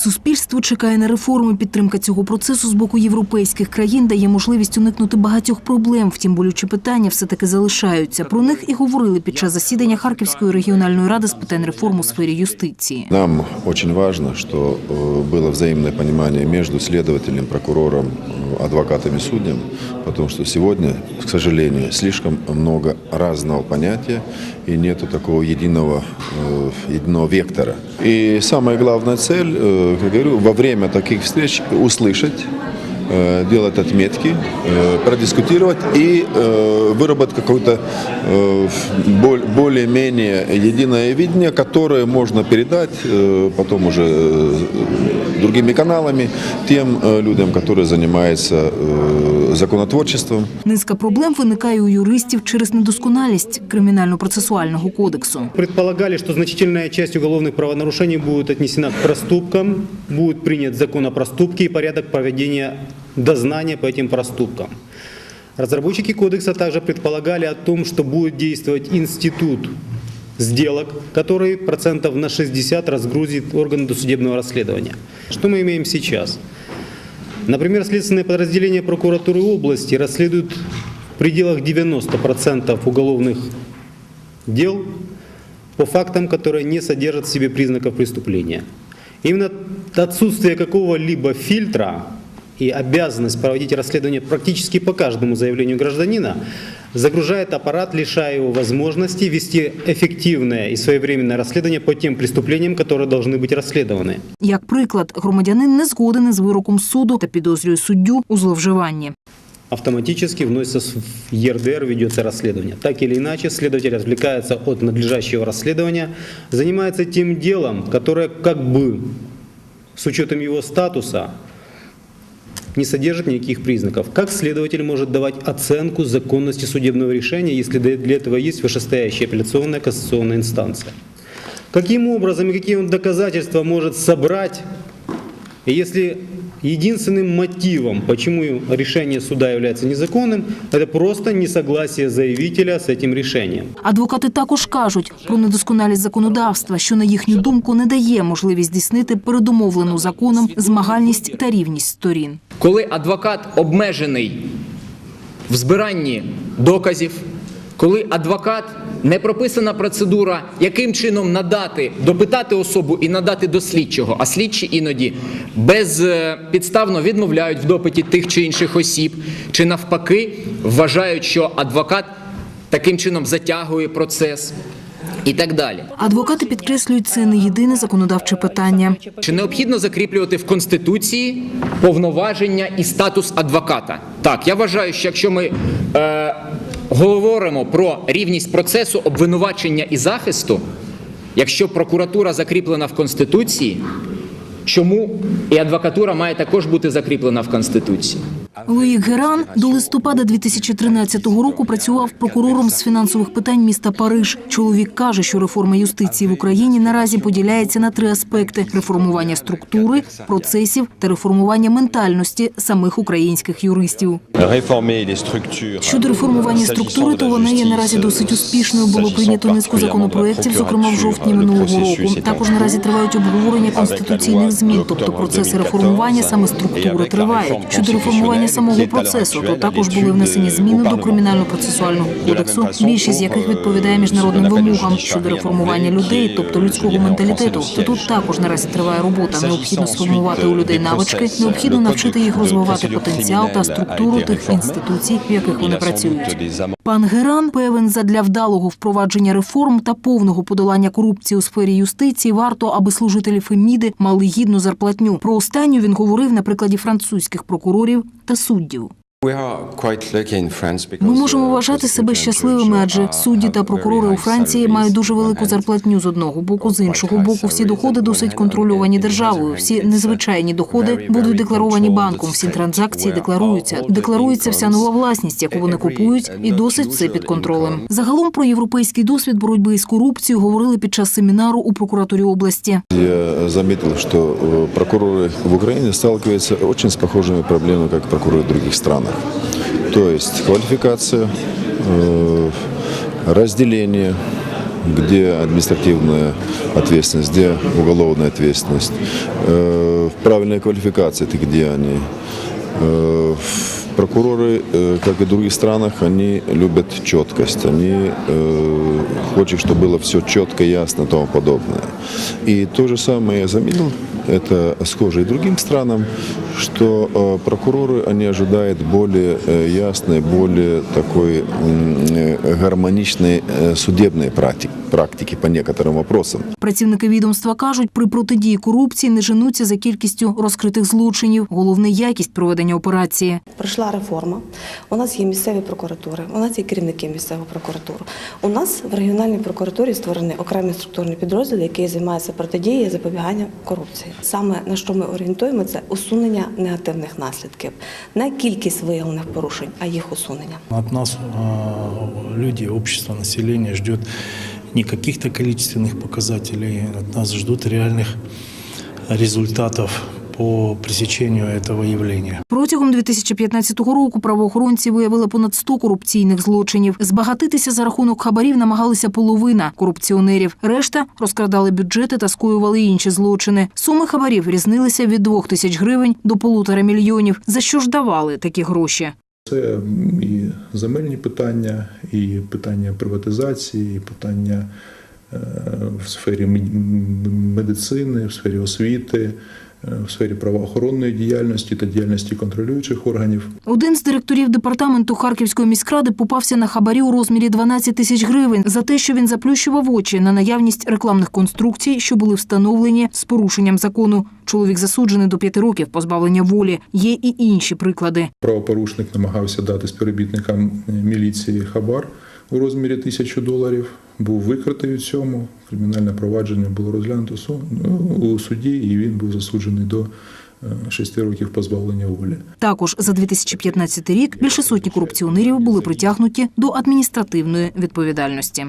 Суспільство чекає на реформи. Підтримка цього процесу з боку європейських країн дає можливість уникнути багатьох проблем. Втім, болючі питання все таки залишаються. Про них і говорили під час засідання Харківської регіональної ради з питань реформ у сфері юстиції. Нам очень важно, что э, было взаимное понимание между следователем, прокурором, э, адвокатом и судьям, потому что сегодня, к сожалению, слишком много разного понятия и нету такого единого, э, единого вектора. И самая главная цель, э, как говорю, во время таких встреч услышать э, делать отметки, э, продискутировать и э, выработать какое-то э, боль- более-менее единое видение, которое можно передать э, потом уже э, другими каналами тем э, людям, которые занимаются э, законотворчеством. Низка проблем виникає у юристів через недосконалість кримінально-процесуального кодексу. Предполагали, что значительная часть уголовных правонарушений будет отнесена к проступкам, будет принят закон о проступке и порядок проведения дознания по этим проступкам. Разработчики кодекса также предполагали о том, что будет действовать институт сделок, который процентов на 60 разгрузит органы досудебного расследования. Что мы имеем сейчас? Например, следственные подразделения прокуратуры области расследуют в пределах 90% уголовных дел по фактам, которые не содержат в себе признаков преступления. Именно отсутствие какого-либо фильтра и обязанность проводить расследование практически по каждому заявлению гражданина загружает аппарат, лишая его возможности вести эффективное и своевременное расследование по тем преступлениям, которые должны быть расследованы. Як приклад, громадянин не згоден із вироком суду та підозрює суддю у зловживанні. автоматически вносится в ЕРДР, ведется расследование. Так или иначе, следователь отвлекается от надлежащего расследования, занимается тем делом, которое как бы с учетом его статуса не содержит никаких признаков. Как следователь может давать оценку законности судебного решения, если для этого есть вышестоящая апелляционная кассационная инстанция? Каким образом и какие он доказательства может собрать, если единственным мотивом, почему решение суда является незаконным, это просто несогласие заявителя с этим решением? Адвокати також кажуть про недосконалість законодавства, що на їхню думку не дає можливість здійснити передумовлену законом змагальність та рівність сторін. коли адвокат обмежений в збиранні доказів, коли адвокат не прописана процедура, яким чином надати, допитати особу і надати до слідчого, а слідчі іноді безпідставно відмовляють в допиті тих чи інших осіб, чи навпаки вважають, що адвокат таким чином затягує процес і так далі. Адвокати підкреслюють, це не єдине законодавче питання. Чи необхідно закріплювати в Конституції повноваження і статус адвоката? Так, я вважаю, що якщо ми е, говоримо про рівність процесу обвинувачення і захисту, якщо прокуратура закріплена в Конституції, чому і адвокатура має також бути закріплена в Конституції? Луїк Геран до листопада 2013 року працював прокурором з фінансових питань міста Париж. Чоловік каже, що реформа юстиції в Україні наразі поділяється на три аспекти: реформування структури, процесів та реформування ментальності самих українських юристів. Щодо реформування структури, то вона є наразі досить успішною. Було прийнято низку законопроєктів, зокрема в жовтні минулого року. Також наразі тривають обговорення конституційних змін, тобто процеси реформування саме структури тривають. Щодо реформування самого процесу, то також були внесені зміни до кримінально-процесуального кодексу, більшість з яких відповідає міжнародним вимогам щодо реформування людей, тобто людського менталітету. То тут також наразі триває робота. Необхідно сформувати у людей навички, необхідно навчити їх розвивати потенціал та структуру тих інституцій, в яких вони працюють. Пан Геран певен, задля вдалого впровадження реформ та повного подолання корупції у сфері юстиції варто, аби служителі Феміди мали гідну зарплатню. Про останню він говорив на прикладі французьких прокурорів та суддів. Ми можемо вважати себе щасливими, адже судді та прокурори у Франції мають дуже велику зарплатню з одного боку, з іншого боку, всі доходи досить контрольовані державою. Всі незвичайні доходи будуть декларовані банком. Всі транзакції декларуються. Декларується вся нова власність, яку вони купують, і досить все під контролем. Загалом про європейський досвід боротьби із корупцією говорили під час семінару у прокуратурі області. Я заметил, что э, прокуроры в Украине сталкиваются очень с похожими проблемами, как прокуроры в других странах. То есть квалификация, э, разделение, где административная ответственность, где уголовная ответственность, э, в правильной квалификации этих деяний. Э, Прокуроры, как и в других странах, они любят четкость. Они хотят, чтобы было все четко, ясно и тому подобное. И то же самое я заметил, это схоже и другим странам, что э, прокуроры, они ожидают более э, ясной, более такой м, э, гармоничной э, судебной практики, практики по некоторым вопросам. Працівники відомства кажуть, при протидії корупції не женуться за кількістю розкритих злочинів. Головне – якість проведення операції. Пройшла реформа. У нас є місцеві прокуратури, у нас є керівники місцевої прокуратури. У нас в регіональній прокуратурі створені окремі структурні підрозділи, які займаються протидією і запобіганням корупції. Саме на що ми орієнтуємо, це усунення негативних наслідків, не кількість виявлених порушень, а їх усунення. От нас э, люди, общество, население ждет не каких-то количественных показателей, от нас ждут реальных результатов по пресечению этого явления. Протягом 2015 року правоохоронці виявили понад 100 корупційних злочинів. Збагатитися за рахунок хабарів намагалися половина корупціонерів. Решта розкрадали бюджети та скоювали інші злочини. Суми хабарів різнилися від 2 тисяч гривень до полутора мільйонів. За що ж давали такі гроші? Це і земельні питання, і питання приватизації, і питання е, в сфері мед- медицини, в сфері освіти, в сфері правоохоронної діяльності та діяльності контролюючих органів. Один з директорів департаменту Харківської міськради попався на хабарі у розмірі 12 тисяч гривень за те, що він заплющував очі на наявність рекламних конструкцій, що були встановлені з порушенням закону. Чоловік засуджений до п'яти років позбавлення волі. Є і інші приклади. Правопорушник намагався дати співробітникам міліції хабар у розмірі тисячі доларів. Був викритий у цьому. Кримінальне провадження було розглянуто ну, у суді, і він був засуджений до е, шести років позбавлення волі. Також за 2015 рік більше сотні корупціонерів були притягнуті до адміністративної відповідальності.